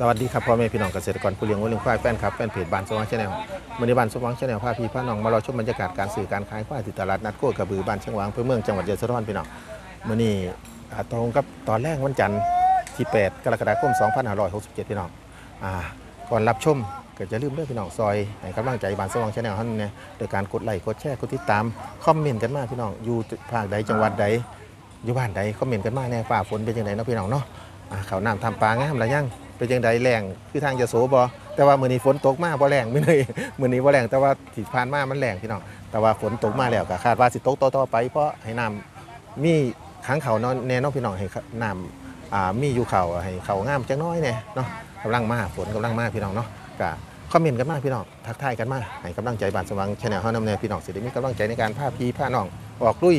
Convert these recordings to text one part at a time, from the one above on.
สวัสดีครับพ่อแม่พี่น้องเกษตรกรผู้เลี้ยงวัวเลี้ยงควายแฟนครับแฟนเพจบ้านสว่างชาแนลมือในบ้านสว่างชาแนลพาพี่พาน้องมารอชมบรรยากาศการสื่อการขายควายที่ตลาดนัดโคกระบือบ้านเชียงวางเพื่อเมืองจังหวัดยะโสธรพี่น้องมื่อนี้ตรงกับตอนแรกวันจันทร์ที่ 8 กรกฎาคม 2567 พี่น้องอ่าก่อนรับชมก็จะลืมเด้อพี่น้องซอยให้กำลังใจบ้านสว่างชาแนลท่านเนี่ยโดยการกดไลค์กดแชร์กดติดตามคอมเมนต์กันมาพี่น้องอยู่ภาคใดจังหวัดใดอยู่บ้านใดคอมเมนต์กันมาแน่ฝ่าฝนเป็นยังไงเนาะพี่น้องเนาะอ่าเขาวน้ำทำปลางามหรือยัง เป็นยังไดแรงคือทางจะโสบอแต่ว่ามือนี้ฝนตกมากบ่แรงไม่เลยมือนี้บ่แรงแต่ว่าที่ผ่านมามันแรงพี่น้องแต่ว่าฝนตกมาแล้วก็คาดว่าสิตกต่อๆไป เพราะให้น้ำมีขังเขาเนาะแน่นอนพี่น้องให้น้ำอ่ามีอยู่เขาให้เขางามจังน้อยเนี่ยเนาะกำลังมาฝนกำลังมาพี่น้องเนาะก็คอมเมนต์กันมากพี่น้องทักทายกันมากให้กำลังใจบานสว่างชาแนลเฮานำแนวพี่น้องสิได้มีกำลังใจในการพาพี่พาน้องออกลุย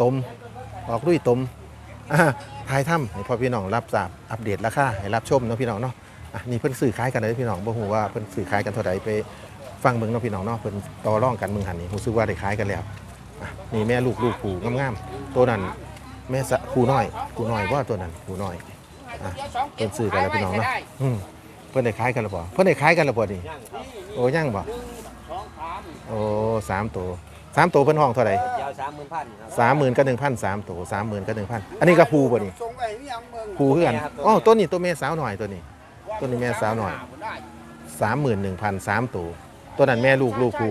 ตมออกลุยตมอ่า ทายถ้ำให้พ่อพี่น้องรับทราบอัปเดตราคาให้รับชมเนาะพี่น้องเนาะอะนี่เพิ่นซื้อขายกันเลยพี่น้องบ่ฮู้ว่าเพิ่นซื้อขายกันเท่าใดไปฟังเบิ่งเนาะพี่น้องเนาะเพิ่นต่อรองกันเบิ่งหันนี่รู้สึกว่าได้ขายกันแล้วอะนี่แม่ลูกลูกผูงามๆตัวนั้นแม่สะผูน้อยผูน้อยว่าตัวนั้นผูน้อยอะเพิ่นซื้อกันแล้วพี่น้องเนาะอืมเพิ่นได้ขายกันแล้วบ่เพิ่นได้ขายกันแล้วบ่นี่โอ้ยังบ่โอ้สามตัว สามตัวเพิ่นห้องเท่าไหร่ยาวสามหมื่นพันครับสามหมื่นกับหนึ่งพันสามตัวสามหมื่นกับหนึ่งพันอันนี้ก็ภูบ่นี่ส่งไปนี่ยังเมืองภูคือกันอ๋อตัวนี้ตัวแม่สาวหน่อยตัวนี้ ตัวนี้แม่สาวหน่อย สามหมื่นหนึ่งพันสามตัวตัวนั้นแม่ลูกลูกภู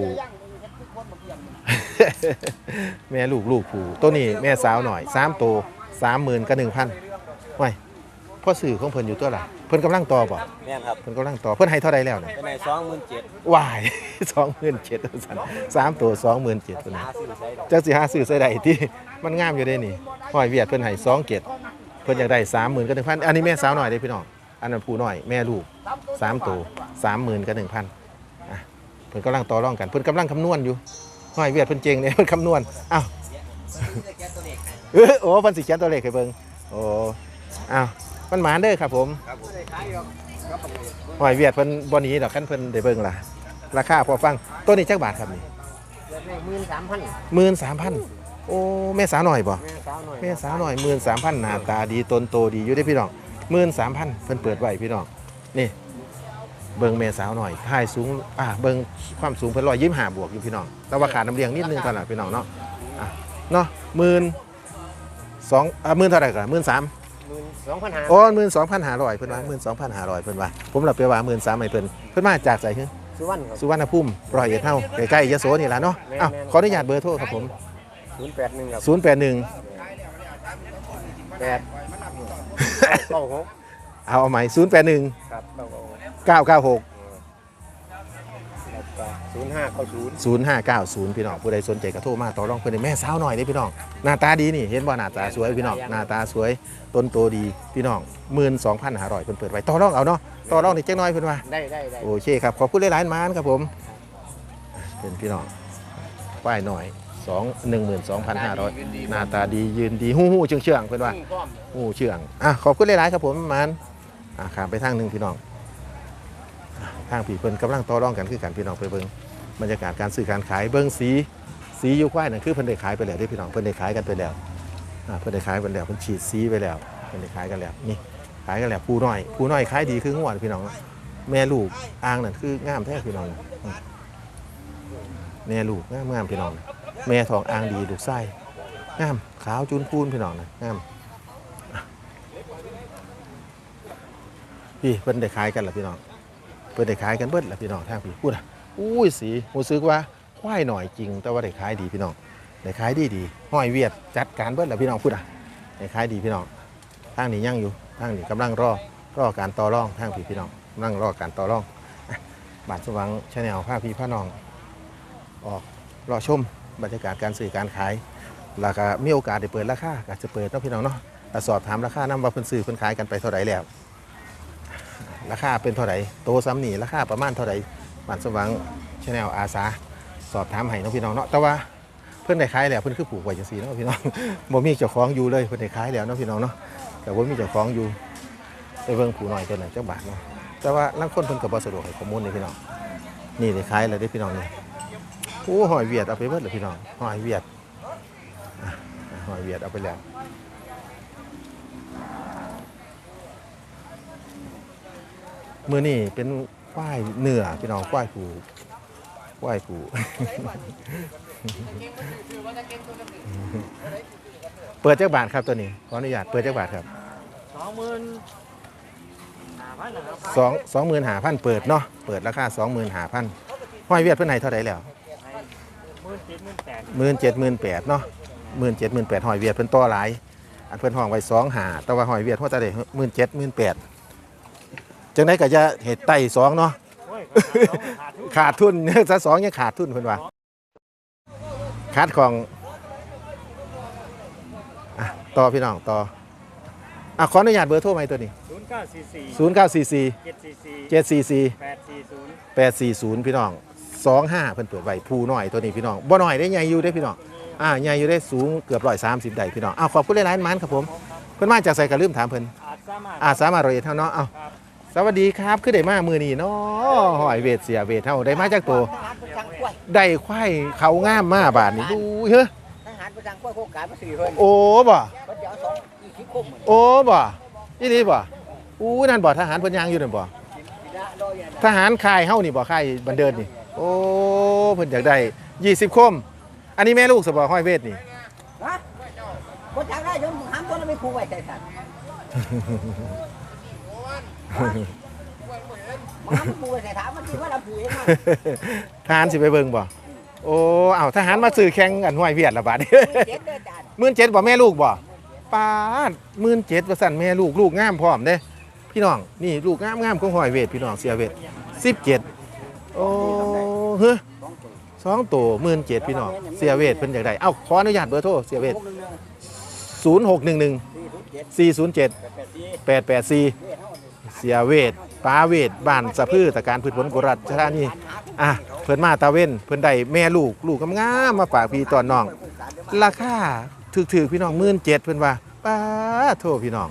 แม่ลูกลูกภูตัวนี้แม่สาวหน่อยสามตัวสามหมื่นกับหนึ่งพันไว้ พ่อสื่อของเพิ่นอยู่ตัวละเพิ่นกำลังต่อบ่แม่นครับเพิ่นกำลังต่อเพิ่นให้เท่าใดแล้วเนี่ยเป็นในสองหมื่นเจ็ดวาย สองหมื่นเจ็ดสันสามตัวสองหมื่นเจ็ดตัวนี้หาซื้อใช้ดอกจักสิหาซื้อใส่ได้ที่มันงามอยู่เด้นี่ห้อยเวียดเพิ่นให้สองเกตเพิ่นอยากได้สามหมื่นกับหนึ่งพันอันนี้แม่สาวหน่อยเด้พี่น้องอันนั้นผู้น้อยแม่ลูกสามตัวสามหมื่นกับหนึ่งพันอะเพิ่นกำลังต่อรองกันเพิ่นกำลังคำนวณอยู่ห้อยเวียดเพิ่นเจงเนี่ยเพิ่นคำนวณอ้าว เออโอ้เพิ่นสิเขียนตัวเลขให้เบิ่งโอ้อ้าว มันหมานเด้อครับผมห้อยเวียดเพิ่นบ่หนีดอกคันเพิ่นได้เบิ่งล่ะ ราคาพอฟังตัวนี้จักบาทครับนี่หมื่นสามพันหมื่นสามพันโอ้แม่สาวหน่อยบ่แม่สาวหน่อยแม่สาวหน่อยหมื่นสามพันหน้าตาดีตนโตดีอยู่ได้อพี่น้องหมื่นสามพันเพิ่นเปิดไว้พี่น้องนี่เบิ่งแม่สาวหน่อยถ่ายสูงอ่าเบิ่งความสูงเพิ่นร้อยยี่ห้าบวกอยู่พี่น้องแต่ว่าขาดน้ำเลี้ยงนิดนึงเท่านั้นพี่น้องเนาะอะเนาะหมื่นสองอ่าหมื่นเท่าไหร่กันหมื่นสามห มื่นสองพันห้าโอ้หมื่นสองพันห้าร้อยเพิ่นว่าหมื่นสองพันห้าร้อยเพิ่นว่าผมรับไปว่าหมื่นสามให้เพิ่นเพิ่นมาจากไสฮึสุวรรณครับ สุวรรณภูมิร้อยเอ็ดเท่าใกล้ๆยะโสนี่ล่ะเนาะอ้าวขออนุญาตเบอร์โทรครับผม ศูนย์แปดหนึ่งครับศูนย์แปดหนึ่งแปดเก้าหกเอาเอาใหม่ศูนย์แปดหนึ่งครับเก้าหกเก้าเก้าหกแล้วก็ศูนย์ห้าเก้าศูนย์ ศูนย์ห้าเก้าศูนย์พี่น้องผู้ใดสนใจก็โทรมาต่อรองเพื่อนให้แม่สาวหน่อยนี่พี่น้องหน้าตาดีนี่เห็นบ่หน้าตาสวยพี่น้องหน้าตาสวยต้นโตดีพี่น้องหมื่นสองพันห้าร้อยเพิ่นเปิดไว้ต่อรองเอาเนาะต่อรองนี่เจ๊กน้อยเพิ่นว่า ได้ได้ได้โอเคครับ ขอบคุณหลายๆมานครับผม เป็นพี่น้องป้ายหน่อยสองหนึ่งหมื่นสองพันห้าร้อยหน้าตาดียืนดีหู้หู้เชื่องเชื่องๆเพิ่นว่านี่พร้อมโอ้เชื่องอะขอบคุณหลายๆครับผมมันอะขามไปทางหนึ่งพี่น้องอะ ทางผีเพิ่นกำลังต่อรองกันคือกันพี่น้องไปเบิ่งบรรยากาศการซื้อการขายเบิ่งสีสียู่ควายนั่นคือเพิ่นได้ขายไปแล้วเด้พี่น้องเพิ่นได้ขายกันไปแล้วเพิ่นได้ขายไปแล้วเพิ่นฉีดสีไปแล้วเพิ่นได้ขายกันแล้วนี่ขายกันแล้วผู้น้อยผู้น้อยขายดีคืองวดพี่น้องแม่ลูกอ่างนั่นคืองามแท้พี่น้องแม่ลูกงามงามพี่น้องแม่ทองอ่างดีลูกไส้งามขาวจุนพูนพี่น้องนะงามพี่เพิ่นได้ขายกันล่ะพี่น้อง เพิ่นได้ขายกันเบิดละพี่น้องทางพี่พูดอะอุ้ยสีรู้สึกว่าควายหน่อยจริง แต่ว่าได้ขายดีพี่น้องได้ขายดีดีห้อยเวียดจัดการเบิดละพี่น้องพูดอะได้ขายดีพี่น้องทางนี้ยั่งอยู่ทางนี้กำลังรอรอการต่อรองทางพี่พี่น้องกำลังรอการต่อรองบาทสว่างชาแนลพาพี่พาน้อง ออกรอชมบรรยากาศการซื้อการขายแล้วก็มีโอกาสได้เปิดราคาก็จะเปิดเนาะพี่น้องเนาะสอบถามราคานํว่าเพิ่นซื้อเพิ่นขายกันไปเท่าไหร่แล้ว ราคาเป็นเท่าไหร่โตซ้ำหนีราคาประมาณเท่าไหร่บ้านสว่างชาแนลอาสาสอบถามให้น้องพี่น้องเนาะแต่ว่าเพิ่อนได้ขายแล้วเพิ่อนคือปลูกไว้จังซี่เนาะพี่น้องบ่มีเจ้าของอยู่เลยเพิ่อนได้ขายแล้วเนาะพี่น้องเนาะแต่บ่ามีเจ้าของอยู่ไปเบิ่งผู้น้อยตัวนั้นจักบาทเนาะแต่ว่าลางคนเพิ่นก็บ่สะดวกให้ข้อมูลนี่พี่น้องนี่ได้ขายแล้วเด้พี่น้องนี่โอ้หอยเวียดเอาไปเบิดเลยพี่น้องหอยเวียดหอยเวียดเอาไปแล้ว มือนี่เป็นควายเนื้อพี่น้องควายผูควายผูเปิดจักบาทครับตัวนี้ขออนุญาตเปิดจักบาทครับสองหมื่นห้าพันนะครับสองสองหมื่นหาพันเปิดเนาะเปิดราคาสองหมื่นหาพันห้อยเวียดเพื่อนไหนเท่าไหร่แล้วหมื่นเจ็ดหมื่นแปดเนาะหมื่นเจ็ดหมื่นแปดหอยเวียดเพิ่นต่อหลายอันเพิ่อนห้องไว้สองหาแต่ว่าหอยเวียดหัวตาเด็หมื่นเจ็ดหมื่นแปด จังไดก็จะเหตุไต่สองเนาะโอ้ยขาดทุนขาดทุนซะสองยังขาดทุนเพิ่นว่าขาดของอะต่อพี่น้องต่ออะขออนุญาตเบอร์โทรไหมตัวนี้ศูนย์เก้าสี่สี่ศูนย์เก้าสี่สี่เจ็ดสี่สี่เจ็ดสี่สี่แปดสี่ศูนย์แปดสี่ศูนย์พี่น้องสองห้าเพิ่นเปิดไว้ภูน้อยตัวนี้พี่น้องบ่น้อยได้ใหญ่อยู่ได้พี่น้องอ่าใหญ่อยู่ได้สูงเกือบร้อยสามสิบได้พี่น้องอ้าวขอบคุณหลายๆมันครับผม เพิ่นมาจากใส่กระลืมถามเพิ่นอาจสามารถอาสามารถรอยเท่าเนาะอ้า วครับสวัสดีครับคือได้มามือนี้เนาะหอยเวทเสียเวทเท่าได้มาจากตัวได้ควายเขางามมาบาทนี้ดูเฮ้ยทหารประจังกล้วยโครงการมาสี่เพิ่นโอ้บ่มันเดี๋ยวสองอีกคิดคมเหมือนโอ้บ่ยี่นี่บ่อู้นั่นบ่ทหารเพิ่นยางอยู่นั่นบ่กินละรอยอย่างทหารค่ายเฮานี่บ่ค่ายบันเดินนี่ โอ้เพิ่นอยากได้20คม อันนี้แม่ลูกสบ่ห้อยเวทนี่ฮะคนจังได้ยมห้ามตัวเราไม่ผูกไว้ใส่สัตว์ ทหารสิไปเบิ่งบ่โอ้เอาทหารมาซื้อแข่งกันห้อยเวียดละบาดนี้เจ็ดเด้อจานมื่นเจ็ดบ่แม่ลูกบ่ปามื่นเจ็ดว่าสั่นแม่ลูกลูกงามพร้อมเด้พี่น้องนี่ลูกงามงามของหอยเวทพี่น้องเสียเวทสิบเจ็ดโอ้เฮ้ยสองตัวมื่นเจ็ดพี่น้องเสียเวทเพิ่นอย่ากได้เอ้าขออนุญาตเบอร์โทรเสียเวทศูนย์หกหนึ่งหนึ่งสี่ศูนย์เจ็ดแปดแปดสี่ เสียเวทปาเวทบ้านสะพือตะการพืชผลกุรัชธานีอะเพิ่นมาตาเว้นเพิ่นได้แม่ลูกลูกงามๆมาฝากพี่ตอนน้อง ราคาถือๆพี่น้องหมื่นเจ็ดเพิ่นว่าป้าโทษพี่น้อง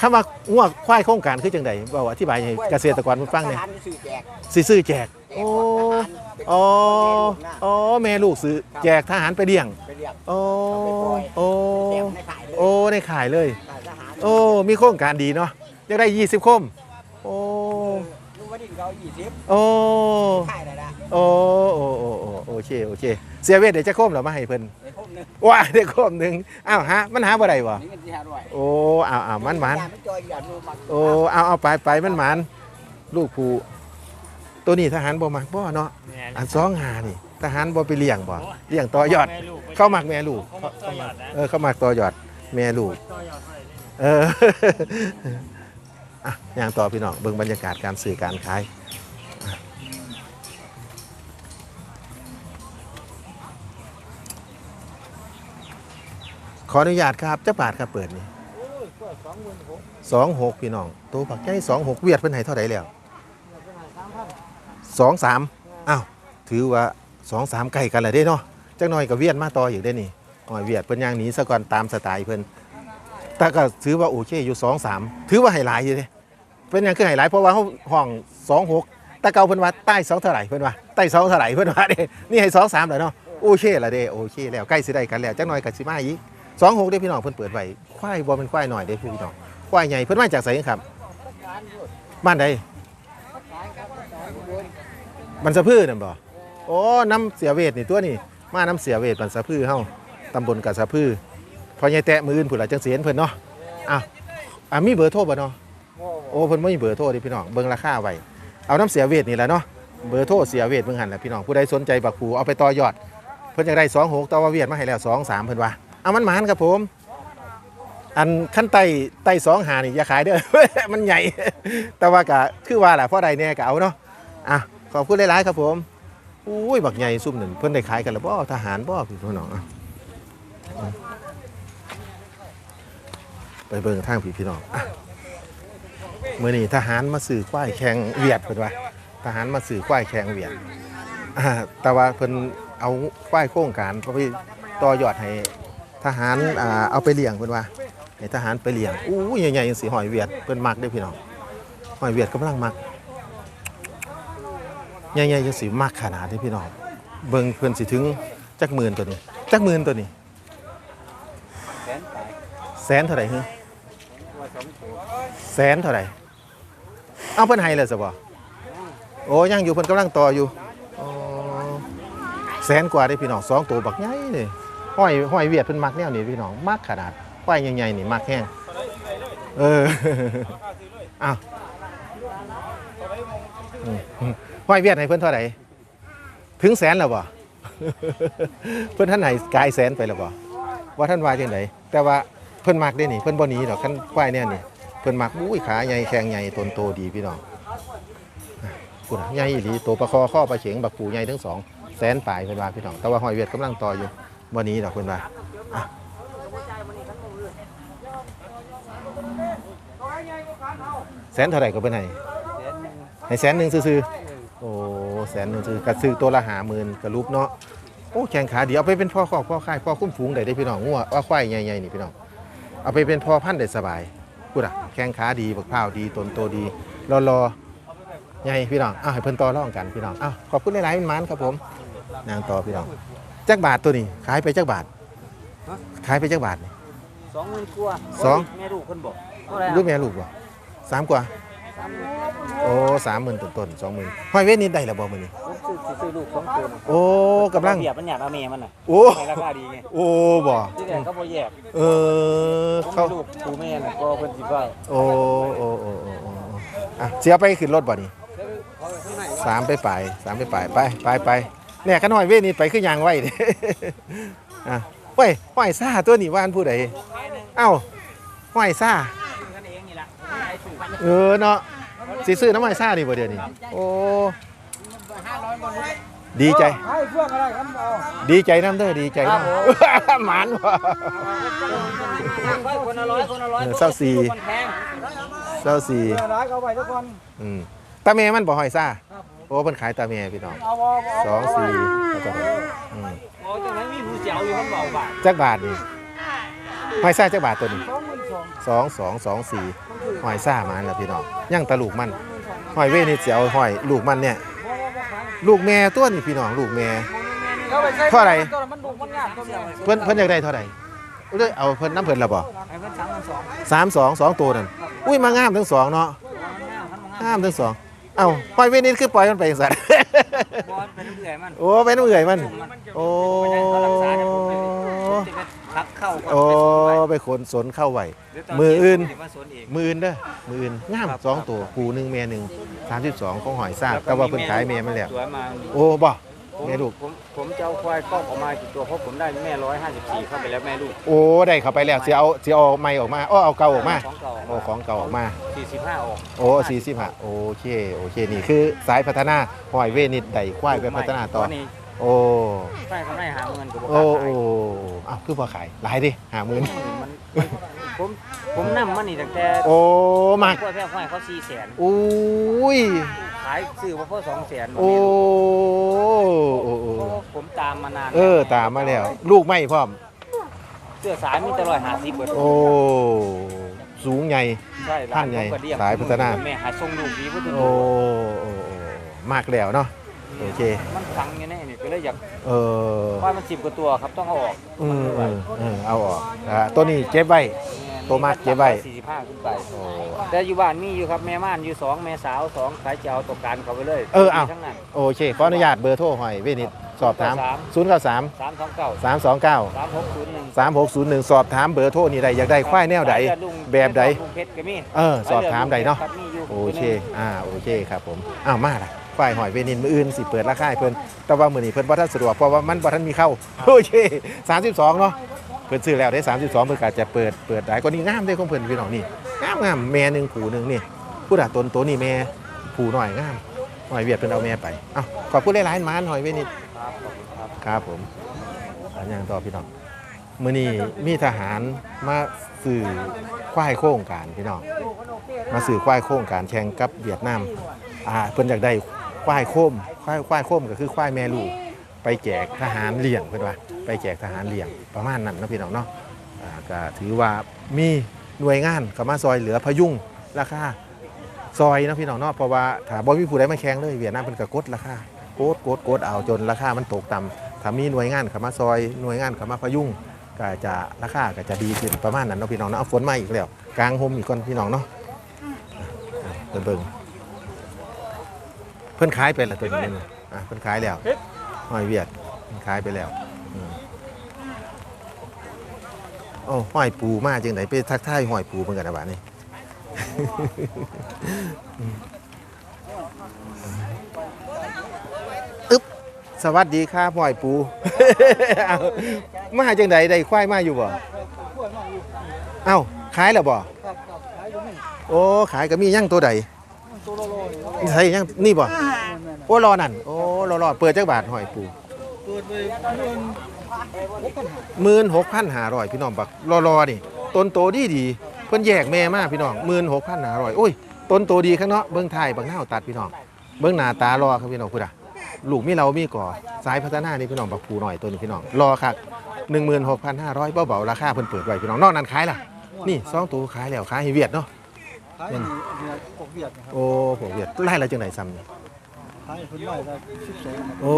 คำว่างัวควายโครงการคือจังไดเว้าอธิบายให้เกษตรกรเพิ่นฟังเนี่ยทหารสื่อแจกซื้อแจกโอ้อ๋ออ๋อแม่ลูกซื้อแจกทหารไปเลี้ยงโอ้โอ้ในขายเลยโอ้ในขายเลย โอ้มีโครงการดีเนาะ อยากได้ 20 คม โอ้ลูกว่าดินเขายี่สิบโอ้ขายได้ละโอ้โอ้โอ้โอ้โอเคโอเคเสียเวทเดี๋ยวจะคมเหรอมาให้เพิ่นในพวกหนึงว้าได้คมหนึงอ้าวฮะมันหาบ่ได้บ่นี่เงินที่ห้าร้อยโอ้เอาเอามันมันยาไม่จอยอย่าดูมักโอ้เอาเอาไปไปมันมันลูกผูตัวนี้ทหารบ่มักบ่เนาะเนี่ยอันสองหานี่ทหารบ่ไปเลี้ยงบ่เลี้ยงต่อยอดแม่ลูกเข้ามักแม่ลูกเขามาต่อยอดนะเออเข้ามักต่อยอด แม่ลูกต่อยอดเท่าไหร่นี่เออ อะย่างต่อพี่น้องเบิ่งบรรยากาศการสื่อการขายอขออนุญาตครับเจ้าบาทครับเปิดนี่สองหกพี่น้องตัวผักใหญ่สองหกเวียดเพิ่นให้เท่าไหร่แล้วสองสามอ้าวถือว่าสองสามใกล้กันเลยเด้เนาะจักหน่อยกับเวียดมาต่ออยู่ได้นี่หอเวียดเพิ่นย่างหนีซะก่อนตามสไตล์เพิ่นแต่ก็ถือว่าโอเคอยู่สองสามถือว่าไฮไลท์อยู่เด้ เป็นยังคือไฮไลท์เพราะว่าเขาห้องสองหกแต่เก่าเพิ่นว่าใต้เสาเท่าไหร่เพิ่นว่าใต้เสาเท่าไหร่เพิ่นว่าเด้นี่ให้สองสามเลยเนาะโอเคละเด้โอเคแล้วใกล้สิได้กันแล้วจักหน่อยกับสิมาอีกสองหกเด้พี่น้องเพิ่นเปิดไว้ควายบ่เป็นควายหน่อยเด้พี่น้องควายใหญ่เพิ่นมาจากไสครับบ้านใดบขายบนมันสะพื้นั่นบ่โอ้น้ำเสียเวทนี่ตัวนี่มาน้ำเสียเวทมันสะพื้นเฮาตำบลกับสะพื้นพอใหญ่แตะมืออื่นผู้ละจังเสียนเพิ่นเนาะอ้าอะมีเบอร์โทรบ่เนาะ โอ้เพิ่นบ่มีเบอร์โทรดิพี่น้องเบิ่งราคาไว้เอาน้ำเสียเวทนี่แหละเนาะเบอร์โทรเสียเวทเบิ่งหันแหละพี่น้องผู้ใดสนใจบักผูเอาไปต่อยอด เพิ่นอยากได้26ต่อว่าเวียดมาให้แล้ว23เพิ่นว่าเอามันหมานครับผม อันขั้นไต่ไต่สองหานี่อย่าขายเด้อ มันใหญ่ แต่ว่าก็คือว่าแหละเพราะใดเนี่ยก็เอาเนาะอะขอบคุณหลายๆครับผมอุ้ยบักใหญ่ซุ่มหนึ่งเพิ่นได้ขายกันแล้วบ่ทหารบ่พี่น้องอะไปเบิ่งทางพี่พี่น้องอะ มื้อนี้ทหารมาสื่อควายแข่งเวียดเพิ่นว่าทหารมาสื่อควายแข่งเวียดอ่าแต่ว่าเพิ่นเอาควายโครงการไปต่อยอดให้ทหารอ่าเอาไปเลี้ยงเพิ่นว่าให้ทหารไปเลี้ยงอู้ยใหญ่ๆจังสิหอยเวียดเพิ่นมักเด้อพี่น้องหอยเวียดกำลังมักใหญ่ๆจังสิมากขนาดนี้พี่น้องเบิ่งเพิ่นสิถึงจักหมื่นตัวนี้จักหมื่นตัวนี้แสนเท่าไหร่ฮะว่าสอ แสนเท่าไหร่เอาเพิ่นให้เลยสบ่โอ้ยังอยู่เพิ่นกำลังต่ออยู่อ๋อแสนกว่าได้พี่น้องสองตัวบักใหญ่นี่ห้อยห้อยเวียดเพิ่นมักแนวนี้พี่น้องมักขนาดห้อยใหญ่ๆนี่มักแห้งเอออ้าวอืมห้อยเวียดให้เพิ่นเท่าไหร่ถึงแสนแล้วบ่เพิ่นท่านให้กายแสนไปแล้วบ่ว่าท่านว่าจังไดแต่ว่า เพิ่นมักได้นี่เพิ่นบ่หนีดอกคันควายแน่นี่เพิ่นมักอุ้ยขาใหญ่แข้งใหญ่ตนโตดีพี่น้องอะพุ่นะใหญ่อีหลีตัวประคอข้อประเฉงบักปูใหญ่ทั้งสองแสนปลายเพิ่นว่าพี่น้องแต่ว่าหอยเวียดกำลังต่ออยู่บ่หนีดอกเพิ่นว่าแสนเท่าไหร่ก็เพิ่นให้ให้แสนหนึ่งซื่อๆโอ้แสนหนึ่งซื่อกระซื้อตัวละ50,000กระลุกเนาะโอ้แข่งขาดีเอาไปเป็นพ่อคอกพ่อค่ายพ่อคุ้มฝูงได้ได้พี่น้องงัวว่าควายใหญ่ๆนี่พี่น้อง เอาไปเป็นพ่อพันธุ์ได้สบายพูดอะแข่งขาดีบักพร้าวดีต้นโตดีรอรอใหญ่พี่น้องอ้าวให้เพิ่นต่อรองกันพี่น้องอ้าวขอบคุณหลายๆมันครับผมนางต่อพี่น้องจักบาทตัวนี้ขายไปจักบาทขายไปจักบาทนี่สองหมื่นกว่าสองแม่ลูกคนบอกเท่าไหร่ลูกแม่ลูกบ่สามกว่าสามหมื่น โอ้สามหมื่นต้นๆสองหมื่นห้อยเวทนี่ได้แล้วบ่มื้อนี้ผมซื้อสิซื้อลูกสองตัวน่ะโอ้กำลัง เบียบมันอยากเอาแม่มันน่ะโอ้ให้ราคาดีไงโอ้บ่ที่แรกเขาบ่แยกเออผมเขามีลูกปูแม่น่ะก็เพิ่นสิว่าโอ้โอ้โอ้โอ้โอ้อะเสียไปขึ้นรถบ่นี่สามไปไปสามไปไปไปไปไปเนี่ยขน้อยเว้ยนี่ไปขึ้นยางไว้ดิอะเว้ยห้อยซ่าตัวนี้ว่านผู้ใดเอ้าห้อยซ่ากันเองนี่ล่ะ เออเนาะสิซื้อน้ำห้อยซ่านี่บ่เดี๋ยวนี้โอ้ดีใจ ให้เพื่อนอะไรกันเอาดีใจน้ำเด้อดีใจน้ำ หมานว่ะคนละร้อยคนละร้อยเออเศร้าสี่คนแพงเจ้าสี่เพื่อนร้ายเขาไปทุกคนอืมตาเมมันบ่ห้อยซ่าโอ้เพิ่นขายตาเมพี่น้องเอาเอาเอาสองสี่แล้วก็อืมโอ้จังนั้นมีผู้เจ้าอยู่คนเบาบาทจักบาทนี่หอยซ่าจักบาทตัวนี้สองห มื่นสองสองสองสองสี่หอยซ่ามาแล้วพี่น้องย่างตะลูกมันหอยเว้นี่เสียวหอยลูกมันเนี่ย ลูกแม่ตัวนี่พี่น้องลูกแม่เขาไปใช้เท่าไหร่ตัวมันดุมันยากตัวเดียวเพิ่นเพิ่นอยากได้เท่าไหร่เอ้ยเอาเพิ่นน้ำเพิ่นและบ่ไอ้เพิ่นสามพันสองสามสองสองตัวนั่นอุ้ยมางามทั้งสองเนาะงามทั้งสองเอ้าหอยเว้นี่คือปล่อยมันไปจังซั่นบอลเป็นเอื่อยมันโอ้ไปน้ำเอื่อยมันโอ้ ทักเข้าโอ้ไปขนสนเข้าไว้มืออื่นมาสวนเอง มืออื่นเด้อมืออื่นงามสองตัวปูหนึ่งแม่หนึ่งสามสิบสองของหอยซากแต่ว่าเพิ่นขายแม่มันแล้วสวยมาโอ้บ่ ผมแม่ลูก ผมผมจะเอาควายกล้องออกมากี่ตัวเพราะผมได้แม่ร้อยห้าสิบสี่เข้าไปแล้วแม่ลูกโอ้ได้เข้าไปแล้วสิเอาสิเอาไม้ออกมาอ้อเอาเก่าออกมาของเก่าโอ้ของเก่าออกมา สี่สิบห้าออกโอ้สี่สิบห้าโอเคโอเคนี่คือสายพัฒนาหอยเวนิดไต่ควายไปพัฒนาต่อนี้ โอ้ใช่เขาได้หาเงินกับโอ้ขายโอ้อ้าวคือพอขายหลายดิหาหมื่นมันมันผมผมนั่มันนี่ตั้งแต่โอ้มากกล้วยแพร่ควายเขาสี่แสนอุ้ยขายซื้อมาเพิ่มสองแสนโอ้โอ้โอ้ผมตามมานานเออตามมาแล้ว ลูกไม่พร้อม เสื้อสายมีแตลอดหาสิบเบิดโอ้สูงใหญ่ ใช่ท่านใหญ่ผมก็เลี้งสายพัฒนา แม่หาทรงลูกดีพุทธโอ้โอ้โอ้มากแล้วเนาะ โอเค มันฟังอย่างนี้นี่ก็เลยอยากเออควายมันสิบกว่าตัวครับต้องเอาออกอืมอืมอืมเอาออกอ่าตัวนี้เก็บไว้ ตัวมากเก็บไว้ สี่สิบห้าขึ้นไปโอ้ แต่อยู่บ้านมีอยู่ครับแม่ม่านอยู่สองแม่สาวสองขายจะเอาตกการเขาไปเลยเออเอาทั้งนั้น โอเค ขออนุญาตเบอร์โทรหอยเวนิดสอบถาม 0 9 3 สามสองเก้า3 2 9 สามหกศูนย์หนึ่ง3 6 0 1 สอบถามเบอร์โทรนี่ใดอยากได้ควายแนวใดแบบใด ลุงเพชรก็มีเออสอบถามใดเนาะ ครับมียู่โอเค อ่า โอเคครับผม อ้าว มาละ ควายหอยเวนินมืออื่นสิเปิดราคาให้เพิ่นแต่ว่ามื้อนี้เพิ่นบ่ทันสะดวกเพราะว่ามันบ่ทันมีเข้าโอเค32เนาะเพิ่นซื้อแล้วได้ 32เพิ่นก็อาจจะเปิดเปิดได้ก็นี่งามเด้ของเพิ่นพี่น้องนี่งามงามแม่หนึงผูหนึงนี่ผู้ดาตนตัวนี่แม่ผูหน่อยงามหอยเวียดเพิ่นเอาแม่ไปเอ้าขอบคุณหลายๆหมานหอยเวนินครับขอบคุณครับครับผมอันยังต่อพี่น้องมื้อนี้มีทหารมาสื่อควายโครงการพี่น้องมาสื่อควายโครงการแข่งกับเวียดนามอ่าเพิ่นอยากได้ ควายโคมควายควายโคมก็คือควายแม่ลูกไปแจกทหารเลี้ยงเพิ่นว่าไปแจกทหารเลี้ยงประมาณนั้นนะพี่น้องเนาะอ่าก็ถือว่ามีหน่วยงานเข้ามาซอยเหลือพยุงราคาซอยนะพี่น้องเนาะเพราะว่าถ้าบ่มีผู้ใดมาแข่งเลยเวียดนามเพิ่นก็กดราคากดกดกดเอาจนราคามันตกต่ำถ้ามีหน่วยงานเข้ามาซอยหน่วยงานเข้ามาพยุงก็จะราคาก็จะดีขึ้นประมาณนั้นเนาะพี่น้องเนาะเอาฝนมาอีกแล้วกลางห่มอีกก่อนพี่น้องเนาะเบิ่งเบิ่ง พิ่นขายไปแล้วตัวนี้นี่อะเพิ่นขายแล้วห้อยเวียดเพิ่นขายไปแล้วอืมโอ้ห้อยปูมาจังไหนไปทักทายห้อยปูเพิ่นกันนะบาดนี้อึ๊บสวัสดีครับห้อยปู เอามาจังไดได้ควายมาอยู่บ่เอ้าขายแล้วบ่โอ้ขายก็มียังตัวใด ใช่ยังนี่บ่โอ้รอนั่นโอ้รอรอเปิดจักบาทห้อยปูเปิดไปหมื่นหกพันห้าร้อยพี่น้องบักรอรอนี่ต้นโตดีดีเพิ่นแยกแม่มาพี่น้องหมื่นหกพันห้าร้อยโอ้ยต้นโตดีข้างเนาะเบิ้งไทายบักหน้าวตัดพี่น้องเบิ้งหน้าตารอครับพี่น้องพูดอะลูกมีเรามีก่อสายพัฒนานี่พี่น้องบักปูหน่อยตัวนี้พี่น้องรอครับหนึ่งหมื่นหกพันห้าร้อยเบาๆราคาเพิ่นเปิดไว้พี่น้องนอกนั้นขายล่ะนี่สองตัวขายแล้วขายให้เวียดเนาะ ขายอยู่เนี่ยพวกเวียดนะครับโอ้ผมเวียดไล่ละจังไหนซ้ำนี่ขายคนไล่ได้สิบสองครับโอ้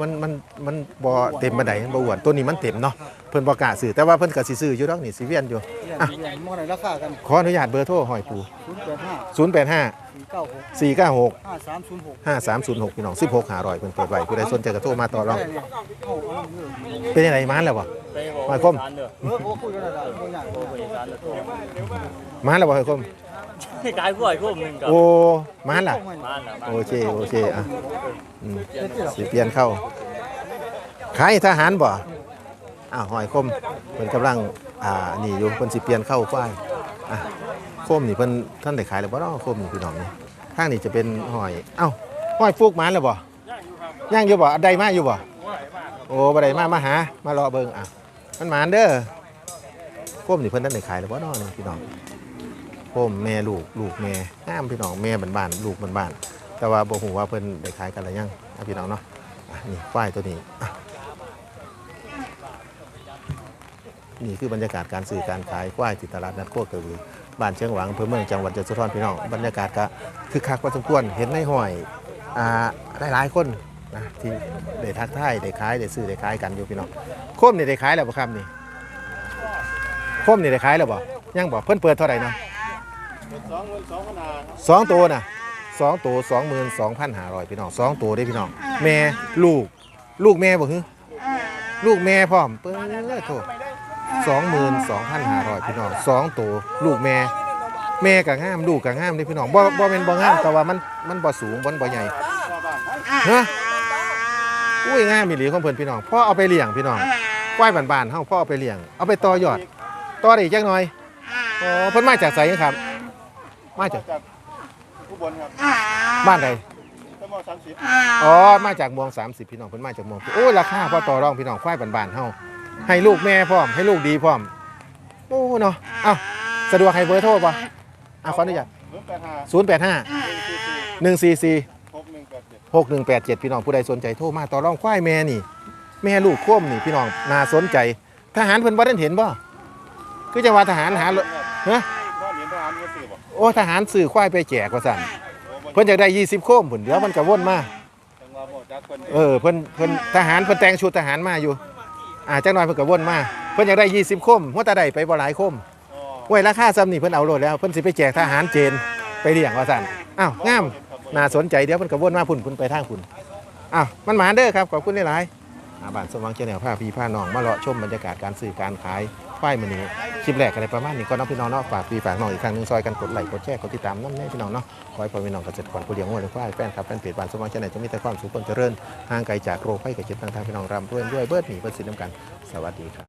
มันมันมันบ่เต็มบันไดบ่อ้วนตัวนี้มันเต็มเนาะเพิ่นบ่กล้าซื้อแต่ว่าเพิ่นก็สิซื้ออยู่ดอกนี่สิเวียนอยู่ เวียดเวียดมอไหนราคากันขออนุญาตเบอร์โทรหอยปูศูนย์แปดห้า085 สี่เก้าหก496 ห้าสามศูนย์หก5306พี่น้อง16หาร้อยเพิ่นเปิดไว้ผู้ใดสนใจก็โทรมาต่อรองเอาเอาเงินเป็นยังไงมานแล้วบ่หอยคมเออโอ้คุยกันได้ได้ไม่ยากมานแล้วบ่หอยคม กายกล้วยคุ้มหนึ่งกับโอ้มานล่ะบ้านนะโอเคโอเคอะอืมสิเปลี่ยนเข้าขายทหารบ่อ้าวหอยคมเพิ่นกำลังอ่านี่อยู่เพิ่นสิเปลี่ยนเข้าควายอะคมนี่เพิ่นท่านได้ขายแล้วบ่เนาะคมนี่พี่น้องนี่ทางนี้จะเป็นหอยเอ้าหอยฟูกหมานแล้วบ่ย่างอยู่บ่ได้มาอยู่บ่โอ้บ่ได้มามาหา มารอเบิ่งอะมันหมานเด้อคมนี่เพิ่นท่านได้ขายแล้วบ่เนาะนี่พี่น้อง โคมแม่ลูกลูกแม่งามพี่น้องแม่บ้านๆลูกบ้านๆแต่ว่าบ่ฮู้ว่าเพิ่นได้ขายกันหรือยังอะพี่น้องเนาะนี่ควายตัวนี้นี่คือบรรยากาศการสื่อการขายควายที่ตลาดนัดโคกระบือบ้านเชียงหวังอำเภอเมืองจังหวัดยโสธรพี่น้องบรรยากาศก็คือคักพอสมควรเห็นในห้อยอ่าหลายๆคนนะที่ได้ทักทายได้ขายได้ซื้อได้ขายกันอยู่พี่น้องโคมนี่ได้ขายแล้วบ่ครับนี่โคมนี่ได้ขายแล้วบ่ยังบ่เพิ่นเปิดเท่าไหร่นะ สองเงินสองขนาดสองตัวน่ะสองตัวสองหมื่นสองพันห้าร้อยพี่น้องสองตัวได้พี่น้อง แม่ลูก ลูกแม่บ่ฮึลูกแม่พร้อมเปิ้ลโทษสองหมื่นสองพันห้าร้อยพี่น้องสองตัวลูกแม่ แม่กับงามลูกกับงามนี่พี่น้องบ่บ่เป็นบ่งามแต่ว่ามันมันบ่สูงบ่บ่ใหญ่ฮะอุ้ยงามมีหลีของเพิ่นพี่น้องพ่อเอาไปเลี้ยงพี่น้องควายบ้านๆเฮาพ่อเอาไปเลี้ยง เอาไปต่อยอดต่อได้อีกจักหน่อยอ๋อเพิ่นมาจากไสครับ มาจากผู้บนครับบ้านใดตั้งมอสามสิบอ๋อมาจากเมือง30พี่น้องเพิ่นมาจากเมืองโอ้ยราคาพอต่อรองพี่น้องควายบ้านๆเฮาให้ลูกแม่พร้อมให้ลูกดีพร้อมโอ้เนาะเอ้าสะดวกให้เบอร์โทรบ่อะขออนุญาตศูนย์แปดห้า085หนึ่งสี่สี่144หกหนึ่งแปดเจ็ด6187พี่น้องผู้ใดสนใจโทรมาต่อรองควายแม่นี่ แม่ลูกโคมนี่พี่น้องน่าสนใจ ทหารเพิ่นบ่ได้เห็นบ่คือจังหวัดทหารหาฮะ โอ้ทหารซื้อควายไปแจกว่าซั่นเพิ่นอยากได้20โคมพุ่นเดี๋ยวมันก็วนมาจังหวะบ่จักเออเพิ่นเพิ่นทหารเพิ่นแต่งชุดทหารมาอยู่อ่าจังหน่อยเพิ่นก็วนมาเพิ่นอยากได้20โคมหัวตาได้ไปบ่หลายโคมอ๋อห้วยราคาซ้ำนี่เพิ่นเอาโลดแล้วเพิ่นสิไปแจกทหารเจนไปเลี้ยงว่าซั่นอ้าวงามน่าสนใจเดี๋ยวมันกระวนมาพุ่นพุ่นไปทางพุ่นอ้าวมันหมาเด้อครับขอบคุณหลายๆอาบ้านสมวังเจ้าแนวผ้าพีผ้านองมาเลาะชมบรรยากาศการซื้อการขาย ควายมันนี้คลิปแรกอะไรประมาณนี้ก็น้องพี่น้องเนาะฝากพี่ฝากน้องอีกครั้งหนึงซอยกันกดไลค์กดแชร์กดติดตามน้ำแน่พี่น้องเนาะขอให้พ่อพี่น้องเกษตรกรผู้เลี้ยงวัวเลี้ยงควายแฟนครับแฟนเพจบ้านสมองเจ้าแนจะมีแต่ความสุขความเจริญห่างไกลจากโรคภัยกับเจ็บต่างๆพี่น้องรำรวยด้วยเบิดหนีเบิดสินน้ำกันสวัสดีครับ